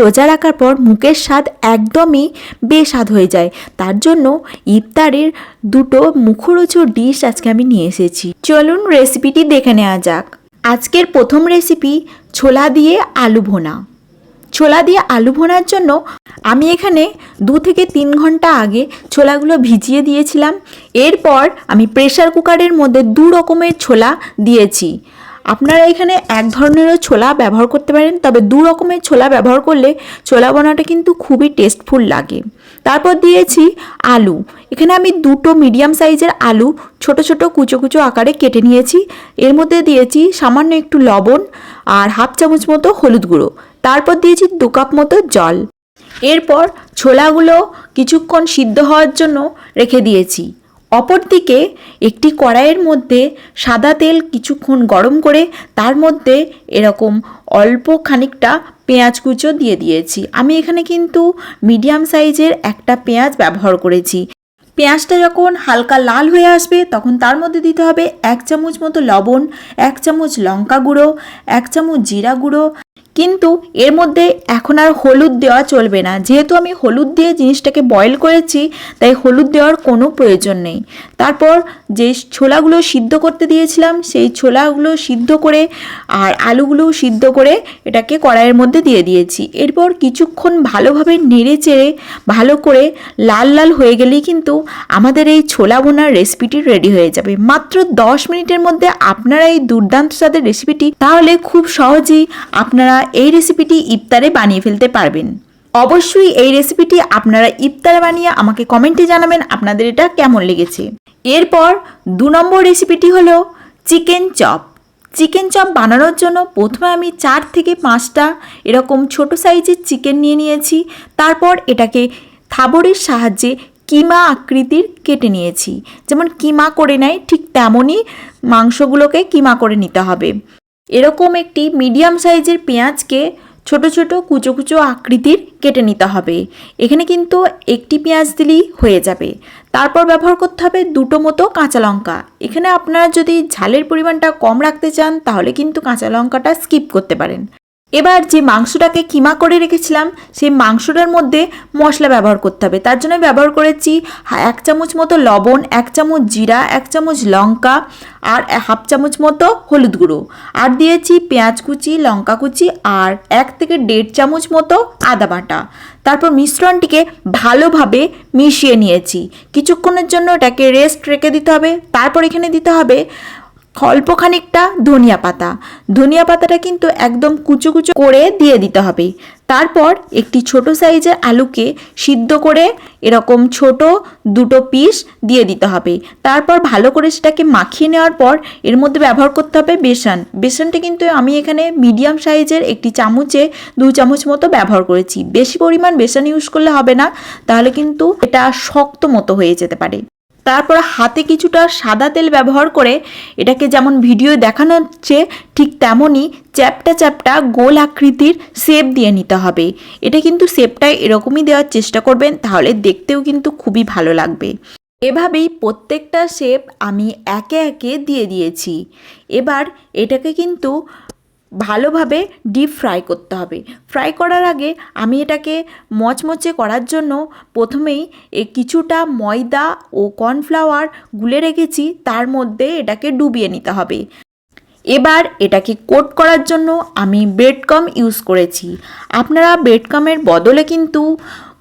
রোজা রাখার পর মুখের স্বাদ একদমই বেস্বাদ হয়ে যায়। তার জন্য ইফতারের দুটো মুখরোচক ডিশ আজকে আমি নিয়ে এসেছি। চলুন রেসিপিটি দেখে নেওয়া যাক। আজকের প্রথম রেসিপি ছোলা দিয়ে আলু ভোনা। ছোলা দিয়ে আলু ভোনার জন্য আমি এখানে দু থেকে তিন ঘণ্টা আগে ছোলাগুলো ভিজিয়ে দিয়েছিলাম। এরপর আমি প্রেশার কুকারের মধ্যে দু রকমের ছোলা দিয়েছি। আপনারা এখানে এক ধরনেরও ছোলা ব্যবহার করতে পারেন, তবে দু রকমের ছোলা ব্যবহার করলে ছোলা বোনাটা কিন্তু খুবই টেস্টফুল লাগে। তারপর দিয়েছি আলু। এখানে আমি দুটো মিডিয়াম সাইজের আলু ছোট ছোট কুচো কুচো আকারে কেটে নিয়েছি। এর মধ্যে দিয়েছি সামান্য একটু লবণ আর হাফ চামচ মতো হলুদ গুঁড়ো। তারপর দিয়েছি দু কাপ মতো জল। এরপর ছোলাগুলো কিছুক্ষণ সিদ্ধ হওয়ার জন্য রেখে দিয়েছি। অপরদিকে একটি কড়াইয়ের মধ্যে সাদা তেল কিছুক্ষণ গরম করে তার মধ্যে এরকম অল্প খানিকটা পেঁয়াজ কুচো দিয়ে দিয়েছি। আমি এখানে কিন্তু মিডিয়াম সাইজের একটা পেঁয়াজ ব্যবহার করেছি। পেঁয়াজটা যখন হালকা লাল হয়ে আসবে, তখন তার মধ্যে দিতে হবে এক চামচ মতো লবণ, এক চামচ লঙ্কা গুঁড়ো, এক চামচ জিরা গুঁড়ো। কিন্তু এর মধ্যে এখন আর হলুদ দেওয়া চলবে না। যেহেতু আমি হলুদ দিয়ে জিনিসটাকে বয়েল করেছি, তাই হলুদ দেওয়ার কোনো প্রয়োজন নেই। তারপর যে ছোলাগুলো সিদ্ধ করতে দিয়েছিলাম, সেই ছোলাগুলো সিদ্ধ করে আর আলুগুলো সিদ্ধ করে এটাকে কড়াইয়ের মধ্যে দিয়ে দিয়েছি। এরপর কিছুক্ষণ ভালোভাবে নেড়ে চেড়ে ভালো করে লাল লাল হয়ে গেলেই কিন্তু আমাদের এই ছোলা বোনার রেসিপিটি রেডি হয়ে যাবে। মাত্র দশ মিনিটের মধ্যে আপনারা এই দুর্দান্ত স্বাদের রেসিপিটি তাহলে খুব সহজেই আপনারা এই রেসিপিটি ইফতারে বানিয়ে ফেলতে পারবেন। অবশ্যই এই রেসিপিটি আপনারা ইফতারে বানিয়ে আমাকে কমেন্টে জানাবেন আপনাদের এটা কেমন লেগেছে। এরপর দু নম্বর রেসিপিটি হলো চিকেন চপ চিকেন চপ বানানোর জন্য প্রথমে আমি চার থেকে পাঁচটা এরকম ছোট সাইজের চিকেন নিয়ে নিয়েছি। তারপর এটাকে থাবরের সাহায্যে কিমা আকৃতির কেটে নিয়েছি। যেমন কিমা করে নেয়, ঠিক তেমনই মাংসগুলোকে কিমা করে নিতে হবে। এরকম একটি মিডিয়াম সাইজের পেঁয়াজকে ছোট ছোট কুচো কুচো আকৃতির কেটে নিতে হবে। এখানে কিন্তু একটি পেঁয়াজ দিলেই হয়ে যাবে। তারপর ব্যবহার করতে হবে দুটো মতো কাঁচা লঙ্কা। এখানে আপনারা যদি ঝালের পরিমাণটা কম রাখতে চান, তাহলে কিন্তু কাঁচা লঙ্কাটা স্কিপ করতে পারেন। এবার যে মাংসটাকে কিমা করে রেখেছিলাম, সেই মাংসটার মধ্যে মশলা ব্যবহার করতে হবে। তার জন্য ব্যবহার করেছি এক চামচ মতো লবণ, এক চামচ জিরা, এক চামচ লঙ্কা আর হাফ চামচ মতো হলুদ গুঁড়ো। আর দিয়েছি পেঁয়াজ কুচি, লঙ্কা কুচি আর এক থেকে দেড় চামচ মতো আদা বাটা। তারপর মিশ্রণটিকে ভালোভাবে মিশিয়ে নিয়েছি। কিছুক্ষণের জন্য এটাকে রেস্ট রেখে দিতে হবে। তারপর এখানে দিতে হবে অল্প খানিকটা ধনিয়া পাতা। ধনিয়া পাতাটা কিন্তু একদম কুচো কুচো করে দিয়ে দিতে হবে। তারপর একটি ছোট সাইজের আলুকে সিদ্ধ করে এরকম ছোট দুটো পিস দিয়ে দিতে হবে। তারপর ভালো করে সেটাকে মাখিয়ে নেওয়ার পর এর মধ্যে ব্যবহার করতে হবে বেসন। বেসনটা কিন্তু আমি এখানে মিডিয়াম সাইজের একটি চামচে দু চামচ মতো ব্যবহার করেছি। বেশি পরিমাণ বেসন ইউজ করলে হবে না, তাহলে কিন্তু এটা শক্ত মতো হয়ে যেতে পারে। তারপর হাতে কিছুটা সাদা তেল ব্যবহার করে এটাকে যেমন ভিডিও দেখানো হচ্ছে, ঠিক তেমনই চ্যাপটা চ্যাপটা গোল আকৃতির শেপ দিয়ে নিতে হবে। এটা কিন্তু শেপটা এরকমই দেওয়ার চেষ্টা করবেন, তাহলে দেখতেও কিন্তু খুবই ভালো লাগবে। এভাবেই প্রত্যেকটা শেপ আমি একে একে দিয়ে দিয়েছি। এবার এটাকে কিন্তু ভালোভাবে ডিপ ফ্রাই করতে হবে। ফ্রাই করার আগে আমি এটাকে মচমচে করার জন্য প্রথমেই এ কিছুটা ময়দা ও কর্নফ্লাওয়ার গুলে রেখেছি, তার মধ্যে এটাকে ডুবিয়ে নিতে হবে। এবার এটাকে কোট করার জন্য আমি ব্রেড কাম ইউজ করেছি। আপনারা ব্রেড কামের বদলে কিন্তু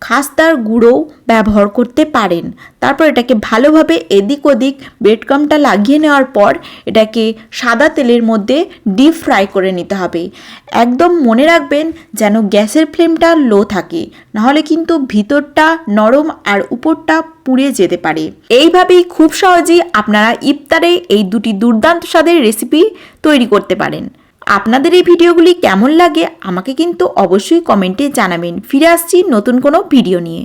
খাস্তার গুঁড়ো ব্যবহার করতে পারেন। তারপর এটাকে ভালোভাবে এদিক ওদিক ব্রেড কামটা লাগিয়ে নেওয়ার পর এটাকে সাদা তেলের মধ্যে ডিপ ফ্রাই করে নিতে হবে। একদম মনে রাখবেন যেন গ্যাসের ফ্লেমটা লো থাকে, নাহলে কিন্তু ভিতরটা নরম আর উপরটা পুড়ে যেতে পারে। এইভাবেই খুব সহজেই আপনারা ইফতারে এই দুটি দুর্দান্ত স্বাদের রেসিপি তৈরি করতে পারেন। আপনাদের এই ভিডিওগুলি কেমন লাগে আমাকে কিন্তু অবশ্যই কমেন্টে জানাবেন। ফিরে আসছি নতুন কোনো ভিডিও নিয়ে।